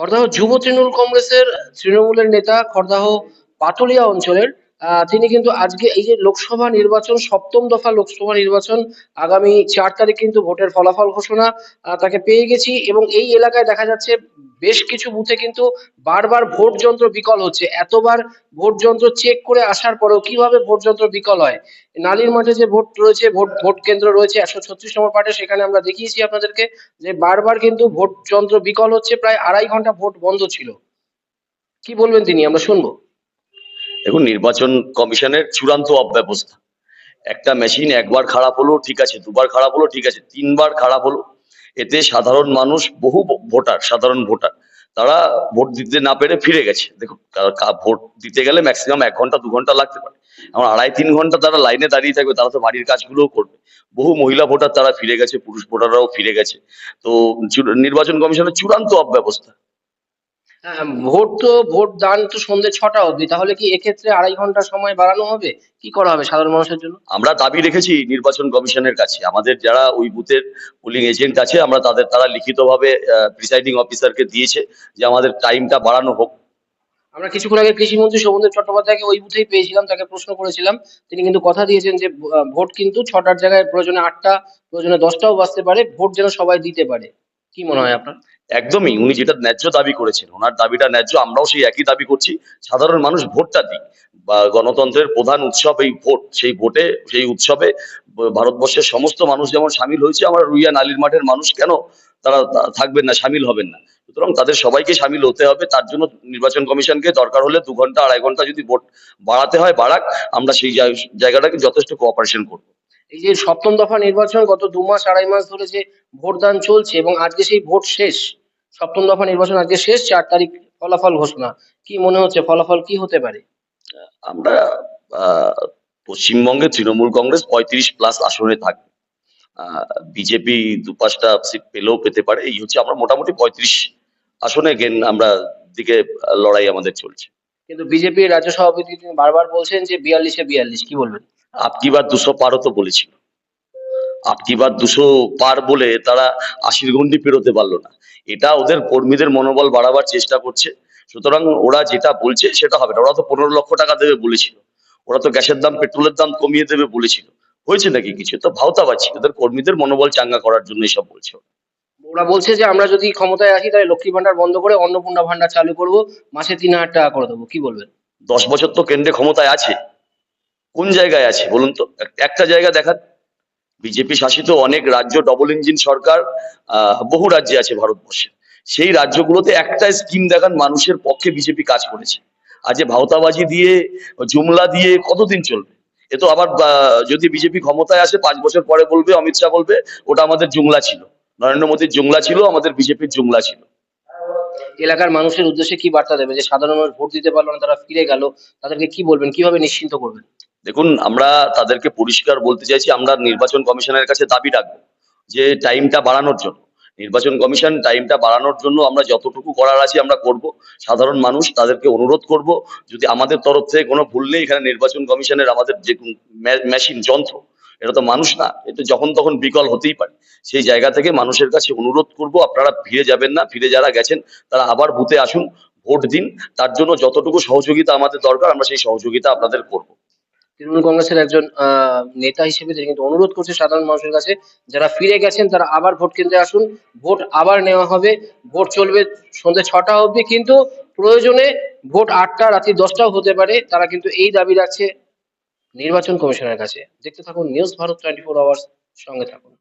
খড়দাহ যুব তৃণমূল কংগ্রেসের তৃণমূলের নেতা খড়দাহ পাটুলিয়া অঞ্চলের তিনি কিন্তু আজকে এই যে লোকসভা নির্বাচন, সপ্তম দফা লোকসভা নির্বাচন, আগামী চার তারিখ কিন্তু ভোটের ফলাফল ঘোষণা তাকে পেয়ে গেছি এবং এই এলাকায় দেখা যাচ্ছে বেশ কিছু বুথে কিন্তু বারবার ভোট যন্ত্র বিকল হচ্ছে। এতবার ভোট যন্ত্র চেক করে আসার পরেও কীভাবে ভোট যন্ত্র বিকল হয়? নালির মাঠে যে ভোট রয়েছে, ভোট ভোট কেন্দ্র রয়েছে, একশো ছত্রিশ নম্বর পার্টে, সেখানে আমরা দেখিয়েছি আপনাদেরকে যে বারবার কিন্তু ভোট যন্ত্র বিকল হচ্ছে, প্রায় আড়াই ঘণ্টা ভোট বন্ধ ছিল। কি বলবেন তিনি? আমরা শুনব। দেখুন, নির্বাচন কমিশনের চূড়ান্ত অব্যবস্থা। একটা মেশিন একবার খারাপ হলো, ঠিক আছে, দুবার খারাপ হলো, ঠিক আছে, তিনবার খারাপ হলো। এতে সাধারণ মানুষ, বহু ভোটার, সাধারণ ভোটার, তারা ভোট দিতে না পেরে ফিরে গেছে। দেখুন ভোট দিতে গেলে ম্যাক্সিমাম এক ঘণ্টা, দু ঘণ্টা লাগতে পারে। এখন আড়াই, তিন ঘণ্টা তারা লাইনে দাঁড়িয়ে থাকবে, তারা তো বাড়ির কাজগুলোও করবে। বহু মহিলা ভোটার তারা ফিরে গেছে, পুরুষ ভোটাররাও ফিরে গেছে। তো নির্বাচন কমিশনের চূড়ান্ত অব্যবস্থা। ভোট তো ভোট দান তো সন্ধ্যে ছটা অবধি। তাহলে কি এক্ষেত্রে আড়াই ঘণ্টা সময় বাড়ানো হবে? কি করা হবে সাধারণ মানুষের জন্য? আমরা দাবি রেখেছি নির্বাচন কমিশনের কাছে। আমাদের যারা ওই বুথের পোলিং এজেন্ট আছে আমরা তাদের তারা লিখিতভাবে প্রিসাইডিং অফিসারকে দিয়েছে যে আমাদের টাইমটা বাড়ানো হোক। আমরা কিছুক্ষণ আগে কৃষিমন্ত্রী শোভনদেব চট্টোপাধ্যায়কে ওই বুথেই পেয়েছিলাম তাকে প্রশ্ন করেছিলাম। তিনি কিন্তু কথা দিয়েছেন যে ভোট কিন্তু ছটার জায়গায় প্রয়োজনে আটটা প্রয়োজনে দশটাও বাজতে পারে ভোট যেন সবাই দিতে পারে। কি মনে হয় আপনার? একদমই, উনি যেটা ন্যায্য দাবি করেছেন, ওনার দাবিটা ন্যায্য, আমরাও সেই একই দাবি করছি। সাধারণ মানুষ ভোটটা দিক। বা গণতন্ত্রের প্রধান উৎসব এই ভোট, সেই ভোটে, সেই উৎসবে ভারতবর্ষের সমস্ত মানুষ যেমন সামিল হয়েছে, আমরা রুইয়া নালির মাঠের মানুষ কেন তারা থাকবেন না, সামিল হবেন না? সুতরাং তাদের সবাইকে সামিল হতে হবে, তার জন্য নির্বাচন কমিশনকে দরকার হলে দু ঘণ্টা, আড়াই ঘণ্টা যদি ভোট বাড়াতে হয়, বাড়াক, আমরা সেই জায়- জায়গাটাকে যথেষ্ট কোঅপারেশন করব। এই যে সপ্তম দফা নির্বাচন গত দু মাস আড়াই মাস ধরে যে ভোটদান চলছে এবং আজকে সেই ভোট শেষ সপ্তম দফা নির্বাচন আজকে শেষ চার তারিখ ফলাফল ঘোষণা। কি মনে হচ্ছে ফলাফল কি হতে পারে? আমরা আহ, পশ্চিমবঙ্গে তৃণমূল কংগ্রেস পঁয়ত্রিশ প্লাস আসনে থাকবে। বিজেপি দু পাঁচটা সিট পেলেও পেতে পারে। এই হচ্ছে আমরা মোটামুটি পঁয়ত্রিশ আসনে গেন আমরা দিকে লড়াই আমাদের চলছে। কিন্তু বিজেপির রাজ্য সভাপতি তিনি বারবার বলছেন যে বিয়াল্লিশে বিয়াল্লিশ কি বলবেন? আপকি বার দুশো পারও তো বলেছিল। আপকি বার দুশো পার বলে তারা আশির গন্ডি পেরোতে পারল না। এটা ওদের কর্মীদের মনোবল বাড়াবার চেষ্টা করছে। সুতরাং ওরা যেটা বলছে সেটা হবে না। ওরা তো পনেরো লক্ষ টাকা দেবে বলেছিল। ওরা তো গ্যাসের দাম পেট্রোলের দাম কমিয়ে দেবে বলেছিল। হয়েছে নাকি কিছু? তো ভাওতা পাচ্ছি ওদের কর্মীদের মনোবল চাঙ্গা করার জন্য এসব বলছে ওরা। ওরা বলছে যে আমরা যদি ক্ষমতায় আসি তাহলে লক্ষ্মী ভান্ডার বন্ধ করে অন্নপূর্ণা ভান্ডার চালু করব। মাসে তিন হাজার টাকা করে দেবো। কি বলবেন? দশ বছর তো কেন্দ্রে ক্ষমতায় আছে। কোন জায়গায় আছে? বলুন তো। একটা জায়গা দেখান। বিজেপি শাসিত অনেক রাজ্য ডবল ইঞ্জিন সরকার বহু রাজ্যে আছে ভারতবর্ষে। সেই রাজ্যগুলোতে একটা স্কিম দেখান, মানুষের পক্ষে বিজেপি কাজ করেছে। আজ ভাওতাবাজি দিয়ে, জুমলা দিয়ে কতদিন চলবে? এ তো আবার যদি বিজেপি ক্ষমতায় আসে, পাঁচ বছর পরে বলবে, অমিত শাহ বলবে, ওটা আমাদের জুমলা ছিল। নরেন্দ্র মোদীর জুমলা ছিল, আমাদের বিজেপির জুমলা ছিল। এলাকার মানুষের উদ্দেশ্যে কি বার্তা দেবে? যে সাধারণ মানুষ ভোট দিতে পারল না, তারা ফিরে গেল, তাদেরকে কি বলবেন? কীভাবে নিশ্চিন্ত করবেন? দেখুন, আমরা তাদেরকে পরিষ্কার বলতে চাইছি, আমরা নির্বাচন কমিশনের কাছে দাবি রাখব যে টাইমটা বাড়ানোর জন্য। নির্বাচন কমিশন টাইমটা বাড়ানোর জন্য আমরা যতটুকু করার আছে আমরা করব। সাধারণ মানুষ তাদেরকে অনুরোধ করব, যদি আমাদের তরফ থেকে কোনো ভুল নেই, এখানে নির্বাচন কমিশনের আমাদের যে মেশিন, যন্ত্র এটা তো মানুষ না এটা যখন তখন বিকল হতেই পারে। সেই জায়গা থেকে মানুষের কাছে অনুরোধ করব, আপনারা ফিরে যাবেন না, ফিরে যারা গেছেন, তারা আবার বুথে আসুন, ভোট দিন। তার জন্য যতটুকু সহযোগিতা আমাদের দরকার, আমরা সেই সহযোগিতা আপনাদের করব। তৃণমূল কংগ্রেসের একজন নেতা হিসেবে তিনি কিন্তু অনুরোধ করছে সাধারণ মানুষের কাছে, যারা ফিরে গেছেন, তারা আবার ভোট কেন্দ্রে আসুন, ভোট আবার নেওয়া হবে, ভোট চলবে সন্ধ্যে ছটা অবধি, কিন্তু প্রয়োজনে ভোট আটটা, রাত্রি দশটাও হতে পারে, তারা কিন্তু এই দাবি রাখছে নির্বাচন কমিশনের কাছে। দেখতে থাকুন news Bharat twenty four hours সঙ্গে থাকুন।